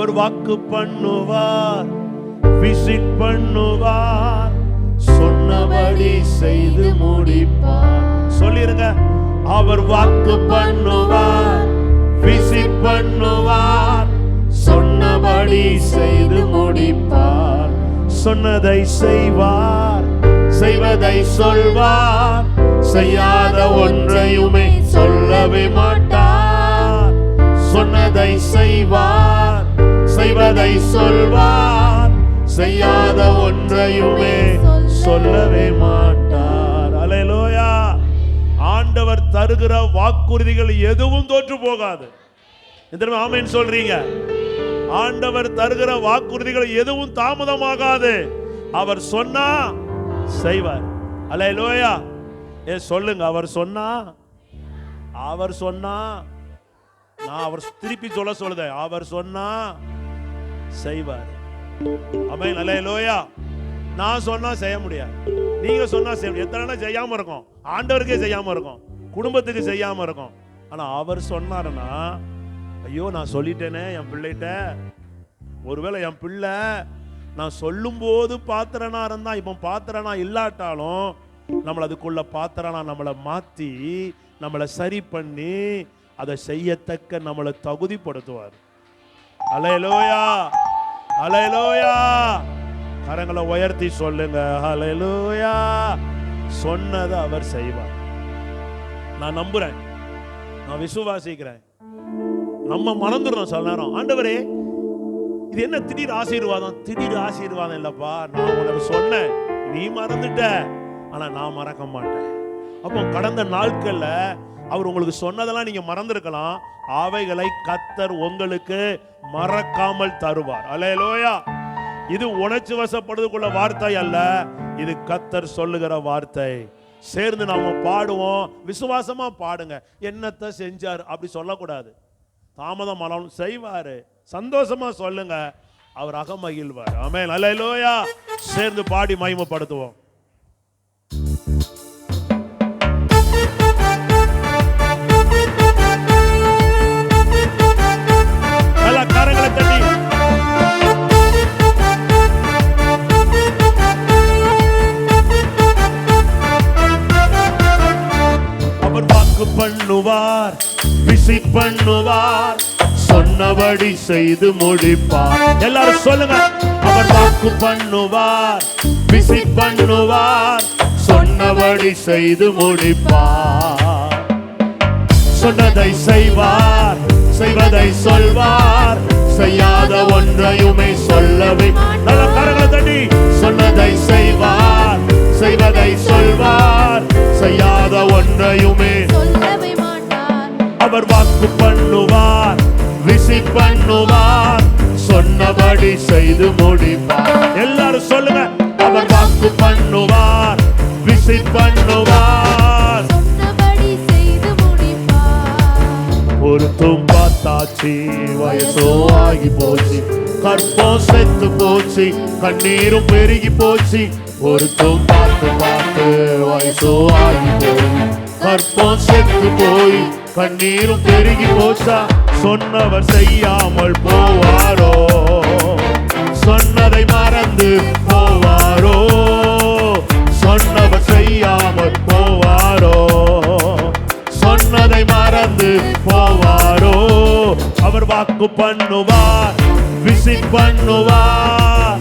அவர் வாக்கு பண்ணுவார் விசிட் பண்ணுவார் சொன்னபடி செய்து முடிப்பார். சொல்லிருங்க அவர் வாக்கு பண்ணுவார் விசிட் பண்ணுவார் சொன்னபடி செய்து முடிப்பார். சொன்னதை செய்வார் செய்வதை சொல்வார் செய்யாத ஒன்றையுமே சொல்லவே மாட்டார். சொன்னதை செய்வார் செய்வதை சொல்வார். செய்யாத ஒன்றையுமே சொல்லவே மாட்டார். அலையலோயா. ஆண்டவர் தருகிற வாக்குறுதிகள் எதுவும் தோற்று போகாது. எத்தனை ஆமைன்னு சொல்றீங்க? ஆண்டவர் தருகிற வாக்குறுதிகள் எதுவும் தாமதமாகாது. அவர் சொன்னா செய்வார். அலையலோயா. ஏ சொல்லுங்க. அவர் சொன்னா அவர் சொன்னா நான் அவர் திருப்பி சொல்ல சொல்லுதேன். அவர் சொன்னா செய்வார். அமை நல்ல லோயா நான் சொன்னா செய்ய முடியாது. நீங்க சொன்னா செய்ய முடியும் எத்தனை செய்யாம இருக்கும்? ஆண்டவருக்கே செய்யாம இருக்கும். குடும்பத்துக்கு செய்யாம இருக்கும். ஆனா அவர் சொன்னாருன்னா ஐயோ நான் சொல்லிட்டேனே என் பிள்ளைகிட்ட. ஒருவேளை என் பிள்ளை நான் சொல்லும்போது பாத்திரனா இருந்தா இப்போ பாத்திரனா இல்லாட்டாலும் நம்மள அதுக்குள்ள பாத்திரனா நம்மளை மாத்தி நம்மளை சரி பண்ணி அதை செய்யத்தக்க நம்மளை தகுதிப்படுத்துவார். அலையலோயா அலையலோயா கரங்களை உயர்த்தி சொல்லுங்க. அலையலோயா சொன்னதை அவர் செய்வார். நான் நம்புறேன். நான் விசுவாசிக்கிறேன். நம்ம மறந்துடுறோம் சில நேரம். ஆண்டவரே இது என்ன திடீர் ஆசீர்வாதம்? திடீர் ஆசீர்வாதம் இல்லப்பா. நான் உனக்கு சொன்னேன். நீ மறந்துட்ட. ஆனா நான் மறக்க மாட்டேன். அப்போ கடந்த நாட்கள்ல அவர் உங்களுக்கு சொன்னதெல்லாம் நீங்க மறந்துருக்கலாம். அவைகளை கத்தர் உங்களுக்கு மறக்காமல் தருவார். அலையலோயா இது உணர்ச்சி வசப்படுறதுக்குள்ள வார்த்தை அல்ல இது கத்தர் சொல்லுகிற வார்த்தை. சேர்ந்து நாம பாடுவோம். விசுவாசமா பாடுங்க. என்னத்தை செஞ்சார் அப்படி சொல்லக்கூடாது. தாமதம் ஆனாலும் செய்வாரு. சந்தோஷமா சொல்லுங்க. அவர் அகமகிழ்வார். ஆமே நல்ல சேர்ந்து பாடி மகிமைப்படுத்துவோம். ஆசி பண்ணுவார் சொன்னபடி செய்து முடிப்பார். எல்லாரும் சொல்லுங்க. அவர் வாக்கு பண்ணுவார். விசிட் பண்ணுவார் சொன்னபடி செய்து முடிப்பார். சொன்னதை செய்வார். செய்வதை சொல்வார். செய்யாத ஒன்றையுமே சொல்லவே நல்ல கரங்களை தட்டி. சொன்னதை செய்வார். செய்வதை சொல்வார். செய்யாத ஒன்றையுமே சொல்லவே அவர் வாக்கு பண்ணுவார் விசிட் பண்ணுவார் சொன்னபடி செய்து முடிப்பார். எல்லாரும் சொல்லுங்க அவர் வாக்கு பண்ணுவார் விசிட் பண்ணுவார். பொருத்தும் பார்த்தாச்சு வயசோ ஆகி போச்சு கற்பம் செத்து போச்சு கண்ணீரும் பெருகி போச்சு. பொருத்தும் பார்த்து பார்த்து வயசோ ஆகி போய் கற்பம் செத்து போய் கண்ணீரும் பெருகி போச்சா? சொன்னவர் செய்யாமல் போவாரோ? சொன்னதை மறந்து போவாரோ? சொன்னவர் செய்யாமல் போவாரோ? சொன்னதை மறந்து போவாரோ? அவர் வாக்கு பண்ணுவார் விசிட் பண்ணுவார்.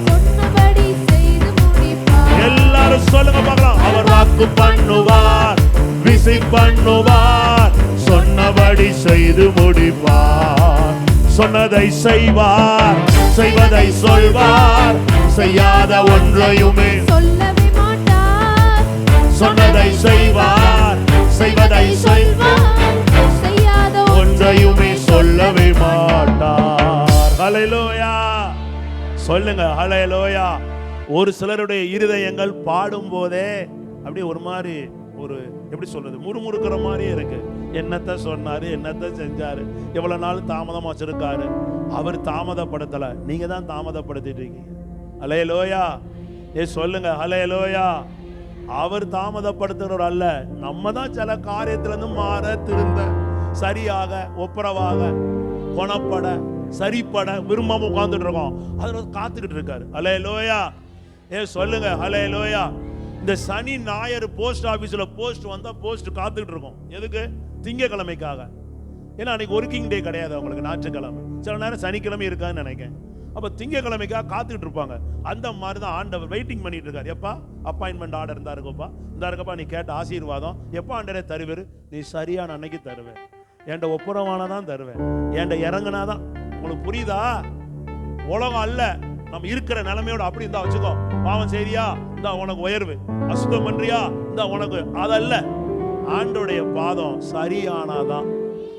எல்லாரும் சொல்லுங்க பார்க்கலாம். அவர் வாக்கு பண்ணுவார் விசிட் பண்ணுவார். செய்து முடிப்பார். சொன்னதை செய்வார் செய்வதை சொல்வார். செய்யாத ஒன்றையுமே சொல்லவே மாட்டார். சொன்னதை செய்வார் செய்வதை சொல்வார். செய்யாத ஒன்றையுமே சொல்லவே மாட்டார். ஹalleluya. சொல்லுங்க ஹalleluya. ஒரு சிலருடைய இருதயங்கள் பாடும் போதே அப்படியே ஒரு மாதிரி ஒரு எப்படி சொல்றது? முறுமுறுக்கிற மாதிரியே இருக்கு. என்னத்த சொன்னாரு என்னத்த செஞ்சாரு எவ்வளவு நாள் தாமதமா வச்சிருக்காரு. அவர் தாமதப்படுத்தல. நீங்க தான் தாமதப்படுத்திட்டு இருக்கீங்க. ஹalleluya ஏ சொல்லுங்க. லோயா அவர் தாமதப்படுத்துகிறவர் அல்ல. நம்ம தான் சில காரியத்துல இருந்து மாற திருந்த சரியாக ஒப்புரவாக குணப்பட சரிப்பட விரும்பாம உட்கார்ந்துட்டு இருக்கோம். அதுல காத்துக்கிட்டு இருக்காரு. அலே லோயா ஏ சொல்லுங்க. அலே லோயா இந்த சனி ஞாயிறு போஸ்ட் ஆஃபீஸில் போஸ்ட் வந்தால் போஸ்ட் காத்துக்கிட்டு இருக்கோம். எதுக்கு? திங்கக்கிழமைக்காக. ஏன்னா அன்றைக்கி ஒர்க்கிங் டே கிடையாது அவங்களுக்கு ஞாயிற்றுக்கிழமை. சில நேரம் சனிக்கிழமை இருக்கான்னு நினைக்கிறேன். அப்போ திங்கக்கிழமைக்காக காத்துக்கிட்டு இருப்பாங்க. அந்த மாதிரி தான் ஆண்டவர் வெயிட்டிங் பண்ணிட்டு இருக்காரு. எப்பா? அப்பாயின்மெண்ட் ஆர்டர் இருந்தா இருக்குப்பா. இந்த இருக்கப்பா நீ கேட்ட ஆசீர்வாதம். எப்போ ஆண்டரே தருவேரு? நீ சரியான அன்னைக்கு தருவேன் என்கிட்ட ஒப்புரவானா தான் தருவேன் என்கிட்ட இறங்குனாதான். உங்களுக்கு புரியுதா? உலகம் அல்ல. நம்ம இருக்கிற நிலைமையோட அப்படி இருந்தா வச்சுக்கோ. பாவம் சரியா இந்தா உனக்கு உயர்வு. அசுத்தம் பண்றியா? இந்தா உனக்கு அதல்ல. ஆண்டோடைய பாதம் சரியானாதான்.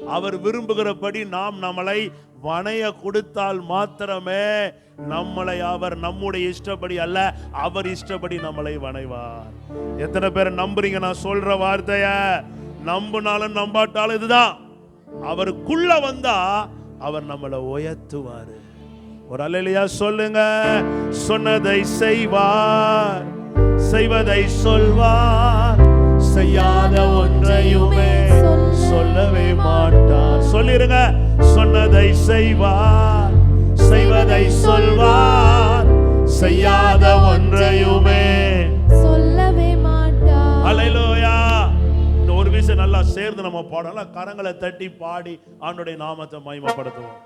அவர் விரும்புகிறபடி நாம் நம்மளை வணைய கொடுத்தால் மாத்திரமே நம்மளை அவர் நம்முடைய இஷ்டப்படி அல்ல அவர் இஷ்டப்படி நம்மளை வணைவார். எத்தனை பேர் நம்புறீங்க? நான் சொல்ற வார்த்தைய நம்பினாலும் நம்பாட்டாலும் இதுதான். அவருக்குள்ள வந்தா அவர் நம்மளை உயர்த்துவாரு. ஒரு அல்லையா சொல்லுங்க. சொன்னதை செய்வார் செய்வதை சொல்வார். செய்யாத ஒன்றையுமே சொல்லவே மாட்டார். சொல்லிருங்க சொன்னதை செய்வார் செய்வதை சொல்வார். செய்யாத ஒன்றையுமே சொல்லவே மாட்டார். அலையிலோயா இந்த ஒரு விஷயம் நல்லா சேர்ந்து நம்ம பாடலாம். கரங்களை தட்டி பாடி ஆண்டுடைய நாமத்தை மகிமைப்படுத்துவோம்.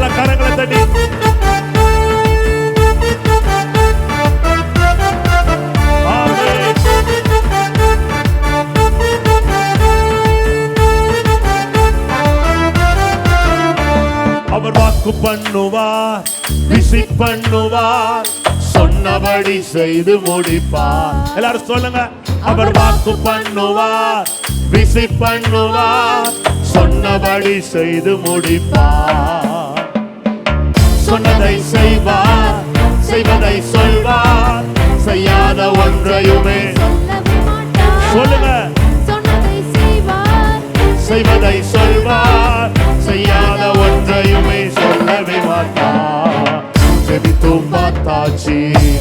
நல்லா கரங்களை தட்டி. அவர் வாக்கு பண்ணுவார் விசிட் பண்ணுவார் சொன்னபடி செய்து முடிப்பார். எல்லாரும் சொல்லுங்க அவர் வாக்கு பண்ணுவார் விசிட் பண்ணுவார் சொன்னபடி செய்து முடிப்பார். சொன்னதை செய்வார் செய்வதை சொல்வார். செய்யாத ஒன்றையுமே சொல்லுங்க. செய்வதை சொல்வார் செய்யாத ஒன்றையுமே சொல்லவே மாட்டார். செபித்தும் பார்த்தாச்சு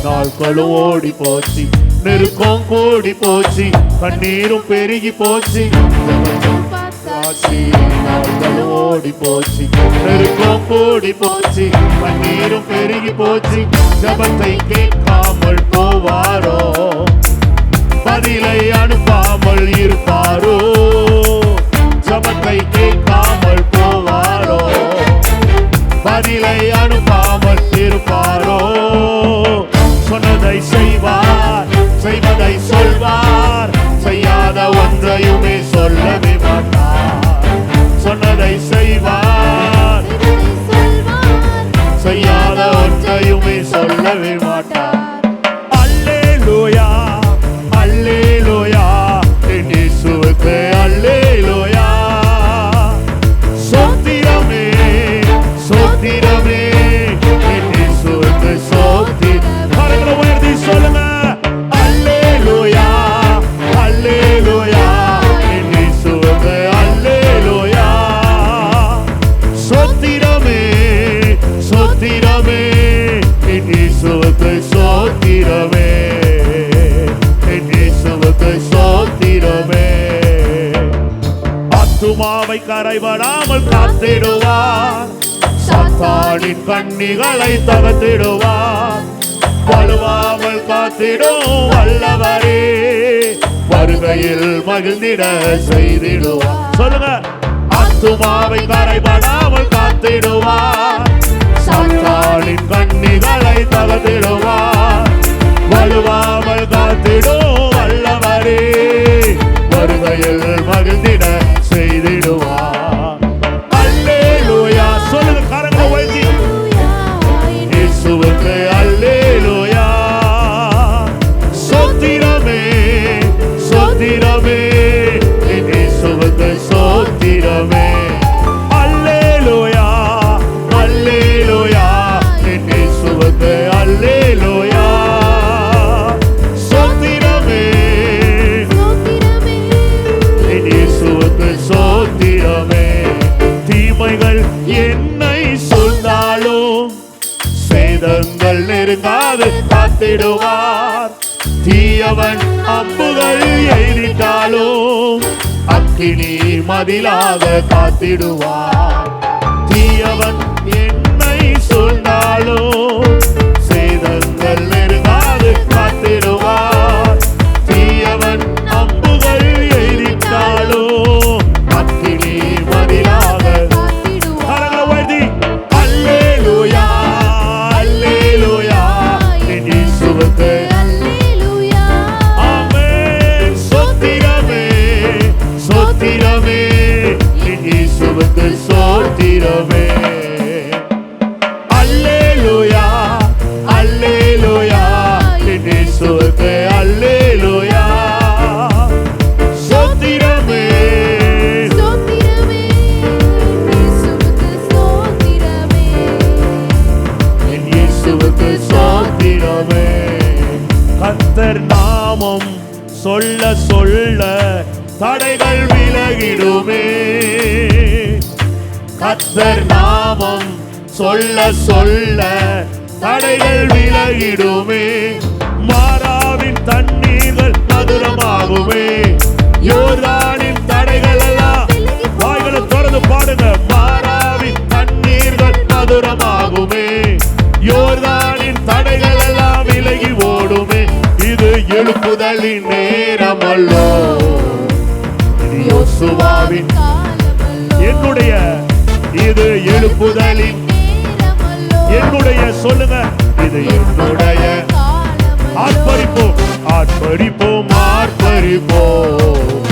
நாட்களும் ஓடி போச்சு. நெருக்கம் கூடி போச்சு கண்ணீரும் பெருகி போச்சு. பார்த்தாச்சு பார்த்தாச்சு ஓடி போச்சு. நெருக்கம் கூடி போச்சு. பன்னீரும் பெருகி போச்சு. ஜபத்தை கேட்காமல் போவாரோ? பதிலை அனுப்பாமல் இருப்பாரோ? ஜபத்தை கேட்காமல் போவாரோ? பதிலை அனுப்பாமல் இருப்பாரோ? ஆத்துமாவை கரைபடாமல் காத்திடுவார். சத்தானின் கண்ணிகளை தகத்திடுவார் வலுவாமல் காத்திடும் வல்லவரே. வருகையில் மகிழ்ந்திட செய்திடுவார். சொல்லுங்க. அத்துமாவை கரைபடாமல் காத்திடுவார். சத்தானின் கண்ணிகளை தகத்திடுவார் சோத்திரமே என் இயேசுவுக்கு சோத்திரமே. அல்லேலூயா அல்லேலூயா. என் இயேசுவுக்கு அல்லேலூயா. சோத்திரமே. என் இயேசுவுக்கு சோத்திரமே. தீமைகள் என்னை சூழ்ந்தாலும் சேதங்கள் நெருங்காது காத்திடுவார். தீயவன் அப்புகள் எய்திட்டாலும் அக்கினி மதிலாக காத்திடுவார். தீயவன் என்னை சொன்னாலோ சொல்ல தடைகள் விலகிடுமே. கத்தர் நாமம் சொல்ல சொல்ல தடைகள் விலகிடுமே. மாறாவின் தண்ணீர்கள் மதுரமாகுமே. யோர்தானின் தடைகள் எல்லாம் வாய்களை தொடர்ந்து பாடுங்க. மாறாவின் தண்ணீர்கள் மதுரமாகுமே. எழுப்புதலின் நேரம் அல்லோ இது யோசுவாவின் என்னுடைய இது எழுப்புதலின் என்னுடைய சொல்லுங்க. இது என்னுடைய. ஆர்ப்பரிப்போம் ஆர்ப்பரிப்போம் ஆர்ப்பரிப்போம்.